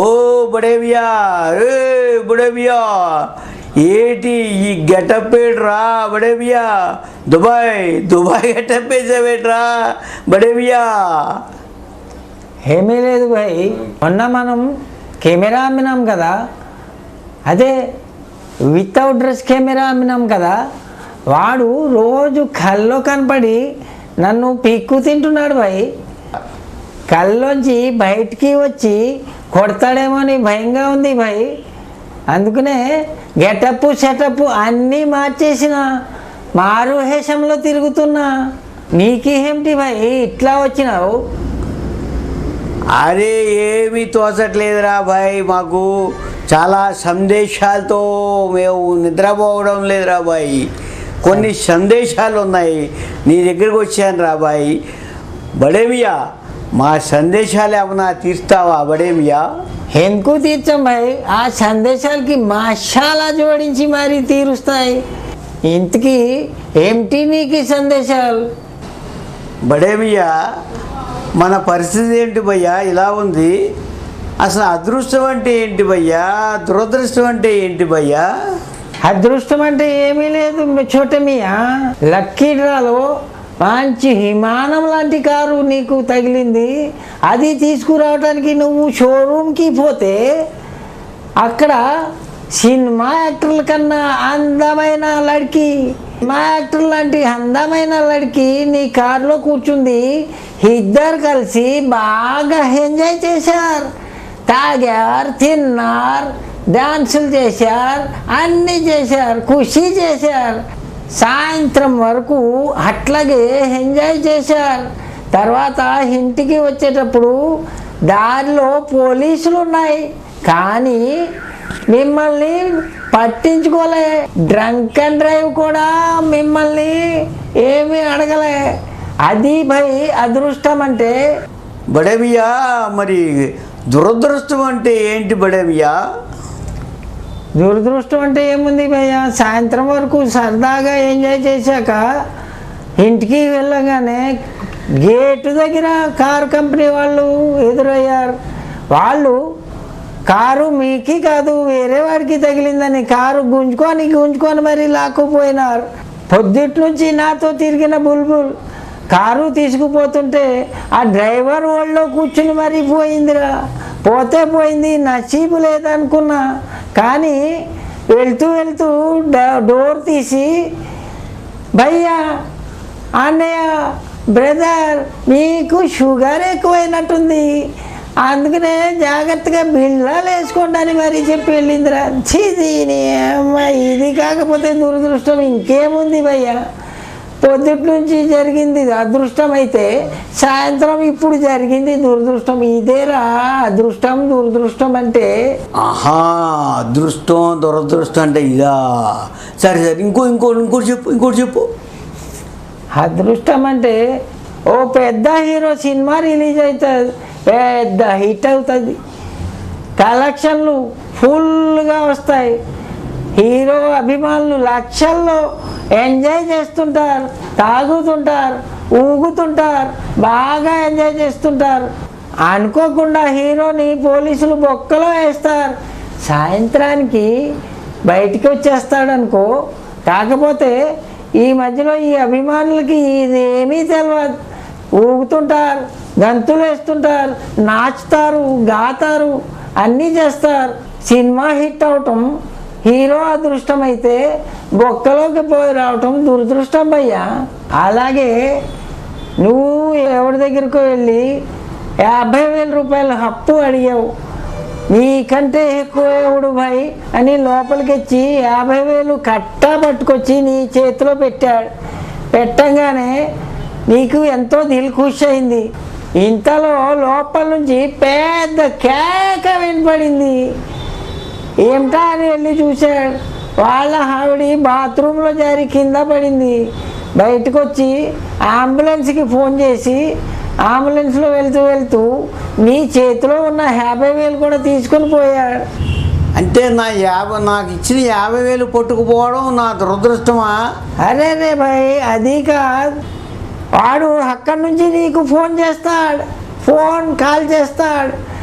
ఓ బుడేవియా ఏ బుడేవియా ఏటి ఈ గెటప్ రా బడేవియా? దుబాయ్ దుబాయ్ గెటప్ వేసావేట్రా బడేవియా? ఏమీ లేదు భాయ్. మొన్న మనం కెమెరా అమ్మినాం కదా. అదే వితౌట్ డ్రెస్ కెమెరా అమ్మినాం కదా. వాడు రోజు కల్లో కనపడి నన్ను పిక్కు తింటున్నాడు భాయ్. కల్లోంచి బయటికి వచ్చి కొడతాడేమో అని భయంగా ఉంది భాయ్. అందుకనే గెటప్ సెటప్ అన్నీ మార్చేసిన. మారుహేషంలో తిరుగుతున్నా. నీకేమిటి భాయ్? ఇట్లా వచ్చినావు? అరే ఏమీ తోచట్లేదురా భయ్ మాకు. చాలా సందేశాలతో మేము నిద్రపోవడం లేదురా బాయ్ కొన్ని సందేశాలు ఉన్నాయి నీ దగ్గరికి వచ్చాను రా భాయ్. బడేమియా? మా సందేశాలు ఏమన్నా తీస్తావా బడేమియా ఎందుకు తీర్చాం భాయ్? ఆ సందేశాలకి మసాలా జోడించి మరీ తీరుస్తాయి. ఇంతకీ ఏమిటి నీకు సందేశాలు? బడేమియా మన పరిస్థితి ఏంటి భయ్యా? ఇలా ఉంది. అసలు అదృష్టం అంటే ఏంటి భయ్యా? దురదృష్టం అంటే ఏంటి భయ్యా? అదృష్టం అంటే ఏమీ లేదు చోటమియా లక్కీ డ్రాలో మంచి విమానం లాంటి కారు నీకు తగిలింది అది తీసుకురావడానికి నువ్వు షోరూమ్కి పోతే అక్కడ సినిమా యాక్టర్ల కన్నా అందమైన లడికి సినిమా యాక్టర్ లాంటి అందమైన లడికి నీ కారులో కూర్చుంది. ఇద్దరు కలిసి బాగా ఎంజాయ్ చేశారు. తాగారు తిన్నారు డాన్సులు చేశారు అన్నీ చేశారు ఖుషి చేశారు. సాయంత్రం వరకు అట్లాగే ఎంజాయ్ చేశారు తర్వాత ఇంటికి వచ్చేటప్పుడు దారిలో పోలీసులు ఉన్నాయి. కానీ మిమ్మల్ని పట్టించుకోలే. డ్రంక్ అండ్ డ్రైవ్ కూడా మిమ్మల్ని ఏమీ అడగలే. అది భయ్ అదృష్టం అంటే. బడేమియా మరి దురదృష్టం అంటే ఏంటి బడేమియా దురదృష్టం అంటే ఏముంది భయ్య? సాయంత్రం వరకు సరదాగా ఎంజాయ్ చేశాక ఇంటికి వెళ్ళగానే గేటు దగ్గర కారు కంపెనీ వాళ్ళు ఎదురయ్యారు. వాళ్ళు కారు మీకి కాదు వేరే వాడికి తగిలిందని కారు గుంజుకొని గుంజుకొని మరి లాక్కుపోయినారు. పొద్దుట్ నుంచి నాతో తిరిగిన బుల్బుల్ కారు తీసుకుపోతుంటే ఆ డ్రైవర్ వాళ్ళలో కూర్చుని మరీ పోయిందిరా. పోతే పోయింది నసీబు లేదనుకున్నా. కానీ వెళ్తూ వెళ్తూ డ- డోర్ తీసి భయ్యా అన్నయ్య బ్రదర్ మీకు షుగర్ ఎక్కువైనట్టుంది. అందుకనే జాగ్రత్తగా బిళ్ళాలు వేసుకోండి అని మరీ చెప్పి వెళ్ళిందిరా. చీది అమ్మ ఇది కాకపోతే దురదృష్టం. ఇంకేముంది భయ్యా? పొద్దుటి నుంచి జరిగింది అదృష్టం అయితే సాయంత్రం ఇప్పుడు జరిగింది దురదృష్టం. ఇదేరా అదృష్టం దురదృష్టం అంటే? ఆహా అదృష్టం దురదృష్టం అంటే ఇదా? సరే సరే ఇంకో ఇంకో ఇంకోటి చెప్పు ఇంకోటి చెప్పు. అదృష్టం అంటే ఓ పెద్ద హీరో సినిమా రిలీజ్ అవుతుంది పెద్ద హిట్ అవుతుంది. కలెక్షన్లు ఫుల్గా వస్తాయి. హీరో అభిమానులు లక్షల్లో ఎంజాయ్ చేస్తుంటారు తాగుతుంటారు ఊగుతుంటారు బాగా ఎంజాయ్ చేస్తుంటారు. అనుకోకుండా హీరోని పోలీసులు బొక్కలో వేస్తారు. సాయంత్రానికి బయటికి వచ్చేస్తాడు అనుకో కాకపోతే ఈ మధ్యలో ఈ అభిమానులకి ఇదేమీ తెలియదు ఊగుతుంటారు గంతులు వేస్తుంటారు నాచుతారు గాతారు అన్నీ చేస్తారు. సినిమా హిట్ అవటం హీరో అదృష్టం అయితే బొక్కలోకి పోయి రావటం దురదృష్టం భయ్యా. అలాగే నువ్వు ఎవరి దగ్గరకు వెళ్ళి యాభై వేల రూపాయలు హప్పు అడిగావు. నీకంటే ఎక్కువ ఎవడు భయ్ అని లోపలికి వచ్చి యాభై వేలు కట్టా పట్టుకొచ్చి నీ చేతిలో పెట్టాడు. పెట్టంగానే నీకు ఎంతో దిల్ ఖుష్ అయింది. ఇంతలో లోపల నుంచి పెద్ద కేక వినపడింది. ఏమిటా అని వెళ్ళి చూశాడు? వాళ్ళ ఆవిడ బాత్రూంలో జారి కింద పడింది. బయటకు వచ్చి అంబులెన్స్కి ఫోన్ చేసి అంబులెన్స్లో వెళ్తూ వెళ్తూ నీ చేతిలో ఉన్న యాభై వేలు కూడా తీసుకొని పోయాడు. అంటే నా యాభై నాకు ఇచ్చిన యాభై వేలు పట్టుకుపోవడం నా దురదృష్టమా? అరే రే భాయ్ అది కాదు. వాడు అక్కడి నుంచి నీకు ఫోన్ చేస్తాడు. ఫోన్ కాల్ చేస్తాడు.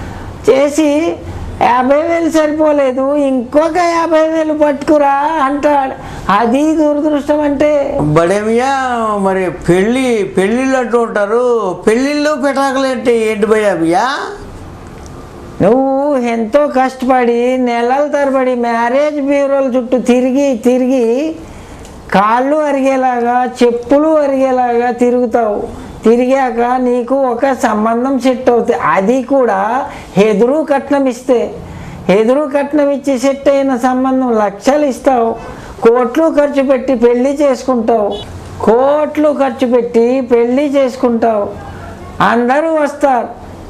చేసి యాభై వేలు సరిపోలేదు ఇంకొక యాభై వేలు పట్టుకురా అంటాడు. అది దురదృష్టం అంటే. బడేమియా మరి పెళ్ళి పెళ్ళిళ్ళు అంటూ ఉంటారు. పెళ్ళిళ్ళు పెటాకులు ఏంటి ఏంటి భయ్యా నువ్వు ఎంతో కష్టపడి నెలల తరబడి మ్యారేజ్ బ్యూరోల చుట్టూ తిరిగి తిరిగి కాళ్ళు అరిగేలాగా చెప్పులు అరిగేలాగా తిరుగుతావు. తిరిగాక నీకు ఒక సంబంధం సెట్ అవుతుంది. అది కూడా ఎదురు కట్నం ఇస్తే. ఎదురు కట్నం ఇచ్చి సెట్ అయిన సంబంధం లక్షలు ఇస్తావు. కోట్లు ఖర్చు పెట్టి పెళ్ళి చేసుకుంటావు. కోట్లు ఖర్చు పెట్టి పెళ్ళి చేసుకుంటావు. అందరూ వస్తారు.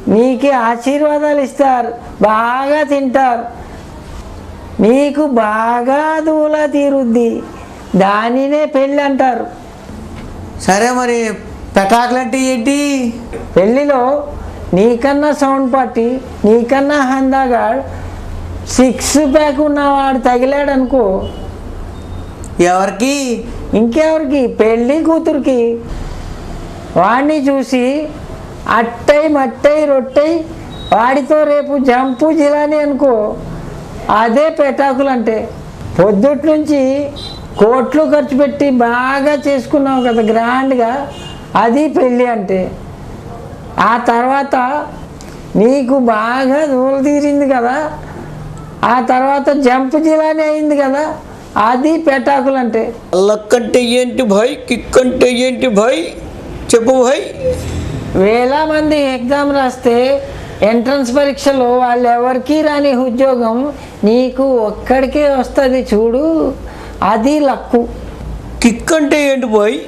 నీకే ఆశీర్వాదాలు ఇస్తారు. బాగా తింటారు. మీకు బాగా దూల తీరుద్ది. దానినే పెళ్ళి అంటారు సరే మరి పెటాకులు ఏంటి? పెళ్ళిలో నీకన్నా సౌండ్ పార్టీ నీకన్నా హందాగాడ్ సిక్స్ ప్యాక్ ఉన్నవాడు తగిలాడు అనుకో ఎవరికి? ఇంకెవరికి? పెళ్ళి కూతురికి. వాడిని చూసి అట్టై మట్టై రొట్టై వాడితో రేపు జంపు జిలాని అనుకో. అదే పెటాకులు అంటే పొద్దుట్ నుంచి కోట్లు ఖర్చు పెట్టి బాగా చేసుకున్నావు కదా గ్రాండ్గా. అది పెళ్ళి అంటే. ఆ తర్వాత నీకు బాగా దూలు తీరింది కదా. ఆ తర్వాత జంపు జిలాని అయింది కదా. అది పెటాకులు అంటే. లక్ అంటే ఏంటి భాయ్ కిక్ అంటే ఏంటి భాయ్? చెప్పు భాయ్. వేల మంది ఎగ్జామ్ రాస్తే ఎంట్రన్స్ పరీక్షలో వాళ్ళు ఎవరికి రాని ఉద్యోగం నీకు ఒక్కడికే వస్తుంది చూడు. అది లక్కు. కిక్ అంటే ఏంటి భాయ్?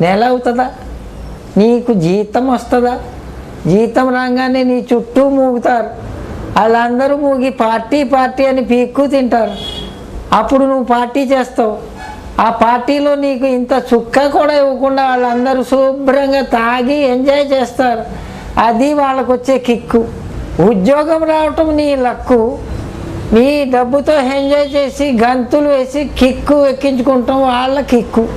నెల అవుతుందా? నీకు జీతం వస్తుందా? జీతం రాగానే నీ చుట్టూ మూగుతారు. వాళ్ళందరూ మూగి పార్టీ పార్టీ అని పీక్కు తింటారు. అప్పుడు నువ్వు పార్టీ చేస్తావు. ఆ పార్టీలో నీకు ఇంత చుక్క కూడా ఇవ్వకుండా వాళ్ళందరూ శుభ్రంగా తాగి ఎంజాయ్ చేస్తారు. అది వాళ్ళకు వచ్చే కిక్కు. ఉద్యోగం రావటం నీ లక్కు. నీ డబ్బుతో ఎంజాయ్ చేసి గంతులు వేసి కిక్కు ఎక్కించుకుంటాం వాళ్ళ కిక్కు.